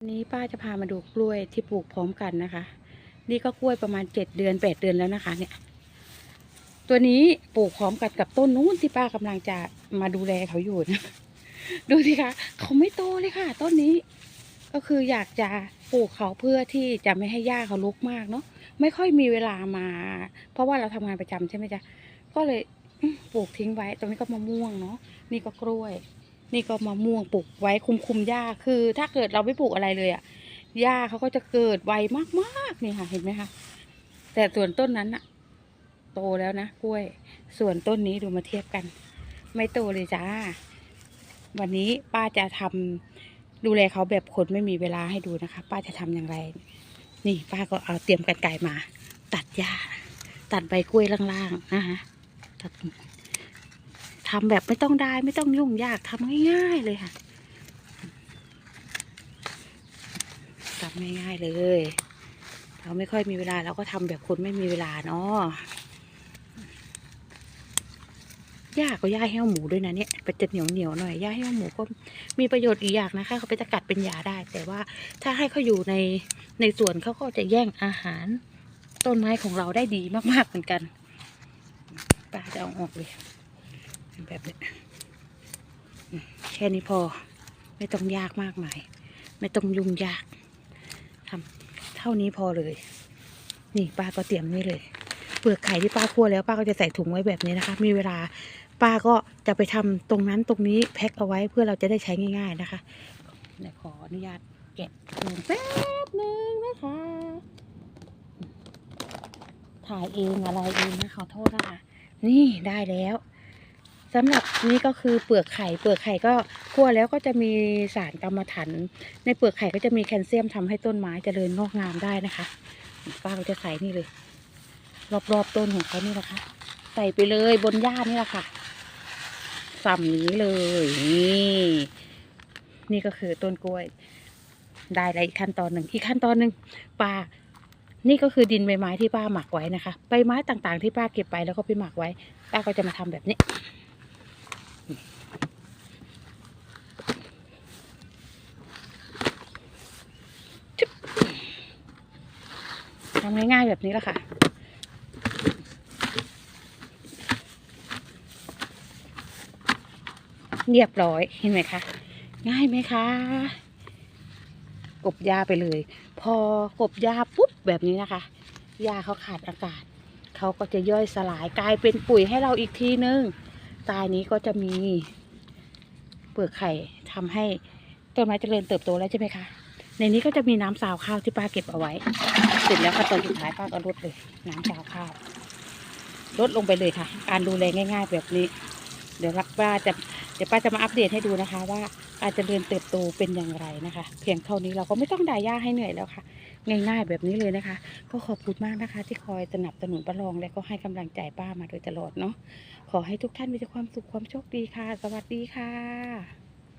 วันนี้ป้าจะพามาดูกล้วยที่ปลูกพร้อมกันนะคะ นี่ก็กล้วยประมาณเจ็ดเดือนแปดเดือนแล้วนะคะ เนี่ย ตัวนี้ปลูกพร้อมกันกับต้นนู้นที่ป้ากำลังจะมาดูแลเขาอยู่นะดูสิคะเขาไม่โตเลยค่ะ ต้นนี้ ก็คืออยากจะปลูกเขาเพื่อที่จะไม่ให้หญ้าเขารกมากเนาะไม่ค่อยมีเวลามา เพราะว่าเราทำงานประจำใช่ไหมจ๊ะก็เลยปลูกทิ้งไว้ ตรงนี้ก็มะม่วงเนาะนี่ก็กล้วย นี่ก็มะม่วงปลูกไว้คุมคุมหญ้าคือ ถ้าเกิดเราไม่ปลูกอะไรเลยอะหญ้าเขาก็จะเกิดไวมากๆนี่ค่ะ เห็นไหมคะแต่ส่วนต้นนั้นอะโตแล้วนะกล้วย ส่วนต้นนี้ดูมาเทียบกัน ไม่โตเลยจ้า วันนี้ป้าจะทำดูแลเขาแบบคนไม่มีเวลาให้ดูนะคะ ป้าจะทำอย่างไร นี่ป้าก็เอาเตรียมกันไก่มา ตัดหญ้า ตัดใบกล้วยล่างๆนะคะตัด ทำแบบไม่ต้องได้ไม่ต้องยุ่งยากทำง่าย ๆ เลยค่ะทำง่ายๆเลย เราไม่ค่อยมีเวลาเราก็ทำแบบคนไม่มีเวลาเนาะหญ้าก็หญ้าแห้วหมูด้วยนะเนี่ยมันจะเหนียวเหนียวๆหน่อยหญ้าแห้วหมูก็มีประโยชน์อีกอย่างนะคะ เขาไปจะกัดเป็นยาได้ แต่ว่าถ้าให้เขาอยู่ในในสวนเขาก็จะแย่งอาหาร ต้นไม้ของเราได้ดีมากๆเหมือนกันป้าจะเอาออกเลย แบบนี้แค่นี้พอไม่ต้องยากมากมาย ไม่ต้องยุ่งยากทำเท่านี้พอเลย นี่ป้าก็เตรียมนี่เลย เปลือกไข่ที่ป้าคั่วแล้วป้าก็จะใส่ถุงไว้แบบนี้นะคะ มีเวลาป้าก็จะไปทำตรงนั้นตรงนี้แพ็คเอาไว้เพื่อเราจะได้ใช้ง่าย ๆนะคะเดี๋ยวขออนุญาตแกะถุงแป๊บนึงนะคะถ่ายเองอะไรเองนะขอโทษนะคะนี่ได้แล้ว สำหรับนี่ก็คือเปลือกไข่ เปลือกไข่ก็คั่วแล้วก็จะมีสารกรรมฐานในเปลือกไข่ก็จะมีแคลเซียมทำให้ต้นไม้เจริญงอกงามได้นะคะป้าก็จะใส่นี่เลย รอบๆต้นของเขานี่นะคะ ใส่ไปเลยบนหญ้านี่แหละค่ะส่ำนี้เลยนี่นี่ก็คือต้นกล้วย ได้แล้วอีกขั้นตอนหนึ่งอีกขั้นตอนหนึ่งป้านี่ก็คือดินใบไม้ที่ป้าหมักไว้นะคะ ใบไม้ต่างๆที่ป้าเก็บไปแล้วก็ไปหมักไว้ ป้าก็จะมาทำแบบนี้ จุ๊บทำง่ายๆแบบนี้แหละค่ะ เรียบร้อยเห็นไหมคะง่ายไหมคะกบหญ้าไปเลย พอกบหญ้าปุ๊บแบบนี้นะคะหญ้าเขาขาดอากาศเขาก็จะย่อยสลายกลายเป็นปุ๋ยให้เราอีกทีนึงใตายนี้ก็จะมีเปลือกไข่ทำให้ต้นไม้เจริญเติบโตแล้วใช่ไหมคะ ในนี้ก็จะมีน้ำสาวข้าวที่ป้าเก็บเอาไว้เสร็จแล้วขั้นตอนสุดท้ายป้าก็ลดเลย น้ำสาวข้าวลดลงไปเลยค่ะ การดูแลง่าย ๆ แบบนี้ เดี๋ยวป้าจะเดี๋ยวป้าจะมาอัปเดตให้ดูนะคะ ว่าการเจริญเติบโตเป็นอย่างไรนะคะ เพียงเท่านี้เราก็ไม่ต้องด่ายาให้เหนื่อยแล้วค่ะ ง่าย ๆ แบบนี้เลยนะคะ ก็ขอบคุณมากนะคะ ที่คอยสนับสนุนประลองและก็ให้กำลังใจป้ามาโดยตลอดเนาะขอให้ทุกท่านมีแต่ความสุขความโชคดีค่ะ สวัสดีค่ะ